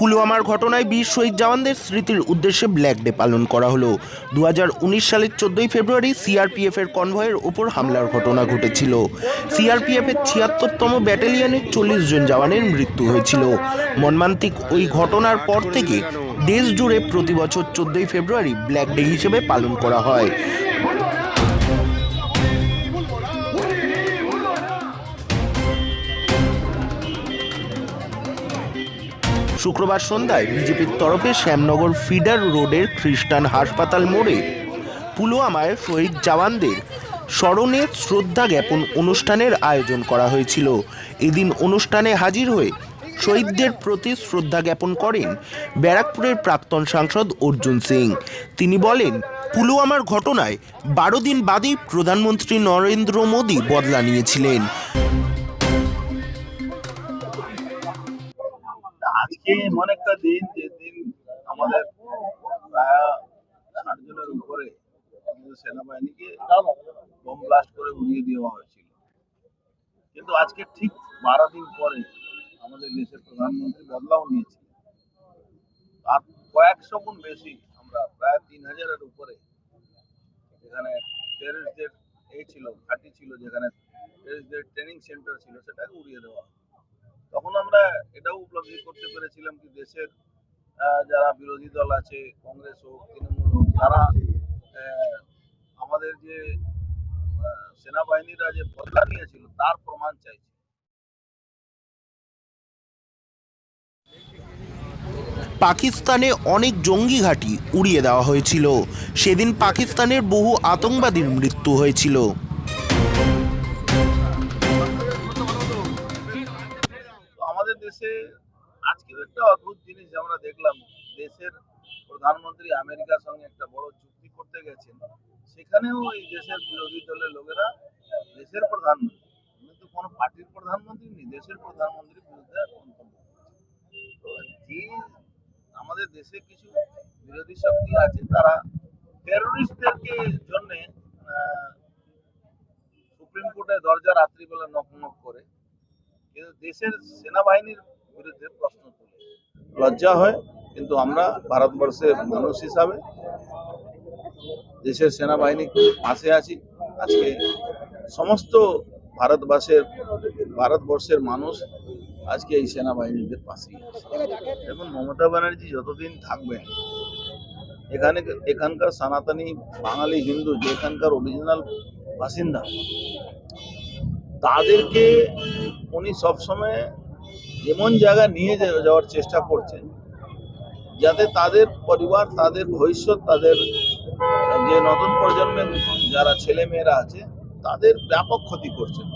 পুলওয়ামার ঘটনায় বীর শহীদ জওয়ানদের স্মৃতির উদ্দেশ্যে ব্ল্যাক ডে পালন করা হলো। দু হাজার উনিশ সালের চোদ্দই ফেব্রুয়ারি সিআরপিএফ এর কনভয়ের ওপর হামলার ঘটনা ঘটেছিল। সিআরপিএফ এর ছিয়াত্তরতম ব্যাটালিয়নের চল্লিশ জন জওয়ানের মৃত্যু হয়েছিল। মর্মান্তিক ওই ঘটনার পর থেকে দেশ জুড়ে প্রতি বছর চোদ্দই ফেব্রুয়ারি ব্ল্যাক ডে হিসেবে পালন করা হয়। শুক্রবার সন্ধ্যায় বিজেপির তরফে শ্যামনগর ফিডার রোডের খ্রিস্টান হাসপাতাল মোড়ে পুলওয়ামায় শহীদ জওয়ানদের স্মরণে শ্রদ্ধা জ্ঞাপন অনুষ্ঠানের আয়োজন করা হয়েছিল। এদিন অনুষ্ঠানে হাজির হয়ে শহীদদের প্রতি শ্রদ্ধা জ্ঞাপন করেন ব্যারাকপুরের প্রাক্তন সাংসদ অর্জুন সিং। তিনি বলেন, পুলওয়ামার ঘটনায় বারো দিন বাদেই প্রধানমন্ত্রী নরেন্দ্র মোদী বদলা নিয়েছিলেন। আজকে এমন একটা দিন যে দিন আমাদের ষাট জনের উপরে সেনাবাহিনীকে বোম ব্লাস্ট করে উড়িয়ে দেওয়া হয়েছিল কিন্তু আজকে ঠিক বারো দিন পরে আমাদের দেশের প্রধানমন্ত্রী বদলাও নিয়েছে আর কয়েকশো গুণ বেশি আমরা প্রায় তিন হাজারের উপরে এখানে টেরিস্টদের এই ছিল, ঘাঁটি ছিল, যেখানে টেরিস্টদের ট্রেনিং সেন্টার ছিল, সেটাকে উড়িয়ে দেওয়া হয়। তখন আমরা এটাও উপলব্ধি করতে পেরেছিলাম কি দেশের যারা বিরোধী দল আছে, কংগ্রেস হোক, তৃণমূল হোক, তারা আমাদের যে সেনাবাহিনীরা যে বদলা নিয়েছিল, তার প্রমাণ চাইছে। পাকিস্তানে অনেক জঙ্গি ঘাঁটি উড়িয়ে দেওয়া হয়েছিল। সেদিন পাকিস্তানের বহু আতঙ্কবাদীর মৃত্যু হয়েছিল। আজকের একটা অদ্ভুত জিনিস আমরা দেখলাম, দেশের প্রধানমন্ত্রী আমেরিকার সঙ্গে একটা বড় চুক্তি করতে গেছেন, সেখানেও এই দেশের বিরোধী দলের লোকেরা দেশের প্রধানমন্ত্রী কিন্তু কোনো পার্টির প্রধানমন্ত্রী নেই, দেশের প্রধানমন্ত্রীর বিরুদ্ধে তো যে আমাদের দেশে কিছু বিরোধী শক্তি আছে, তারা টেরোরিস্টদেরকে জন্য সুপ্রিম কোর্টের দরজা রাত্রিবেলা নক নক করে, কিন্তু দেশের সেনাবাহিনীর বিরুদ্ধে প্রশ্ন লজ্জা হয়, কিন্তু আমরা ভারতবর্ষের মানুষ হিসাবে, দেশের সেনাবাহিনী পাশে আছি। আজকে সমস্ত ভারতবাসের, ভারতবর্ষের মানুষ আজকে এই সেনাবাহিনীদের পাশেই দেখুন, মমতা ব্যানার্জি যতদিন থাকবেন, এখানে এখানকার সনাতনী বাঙালি হিন্দু, যে এখানকার অরিজিনাল বাসিন্দা, তাদেরকে উনি সবসময় এমন জায়গা নিয়ে যাওয়ার চেষ্টা করছেন যাতে তাদের পরিবার, তাদের ভবিষ্যৎ, তাদের যে নতুন প্রজন্মের যারা ছেলে মেয়েরা আছে, তাদের ব্যাপক ক্ষতি করছেন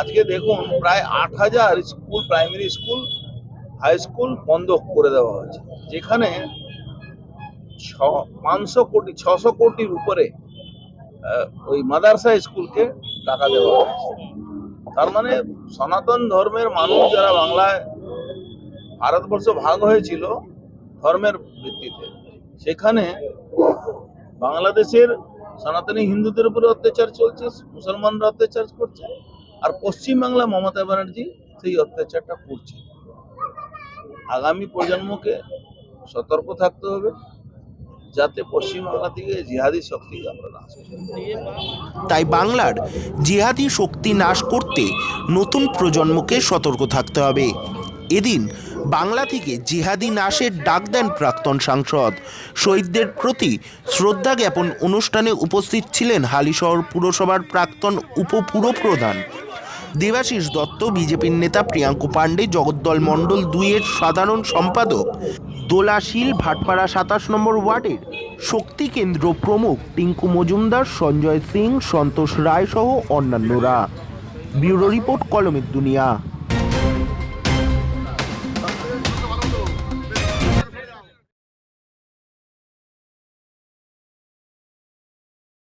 আজকে দেখুন, প্রায় আট হাজার school, primary school, high school বন্ধ করে দেওয়া হয়েছে। যেখানে ছ, পাঁচশো কোটি, ছশো কোটির উপরে ওই মাদ্রাসা স্কুলকে টাকা দেওয়া হয়েছে। তার মানে সনাতন ধর্মের মানুষ যারা বাংলায় ভারতবর্ষ ভাগ হয়েছিল ধর্মের ভিত্তিতে, সেখানে বাংলাদেশের সনাতনী হিন্দুদের উপরে অত্যাচার চলছে, মুসলমানরা অত্যাচার করছে, আর পশ্চিমবাংলা মমতা ব্যানার্জি সেই অত্যাচারটা করছে। আগামী প্রজন্মকে সতর্ক থাকতে হবে। যাতে পশ্চিমবাংলা থেকে জিহাদি শক্তিকে আমরা নাশ তাই বাংলার জিহাদি শক্তি নাশ করতে নতুন প্রজন্মকে সতর্ক থাকতে হবে। এদিন বাংলা থেকে জিহাদি নাশের ডাক দেন প্রাক্তন সাংসদ। শহীদদের প্রতি শ্রদ্ধা জ্ঞাপন অনুষ্ঠানে উপস্থিত ছিলেন হালিশহর পুরসভার প্রাক্তন উপপুরপ্রধান দেবাশিস দত্ত, বিজেপির নেতা প্রিয়াঙ্কু পাণ্ডে, জগদ্দল মণ্ডল দুইয়ের সাধারণ সম্পাদক দোলাশীল, ভাটপাড়া সাতাশ নম্বর ওয়ার্ডের শক্তি কেন্দ্র প্রমুখ টিঙ্কু মজুমদার, সঞ্জয় সিং, সন্তোষ রায় সহ অন্যান্যরা। ব্যুরো রিপোর্ট, কলমের দুনিয়া।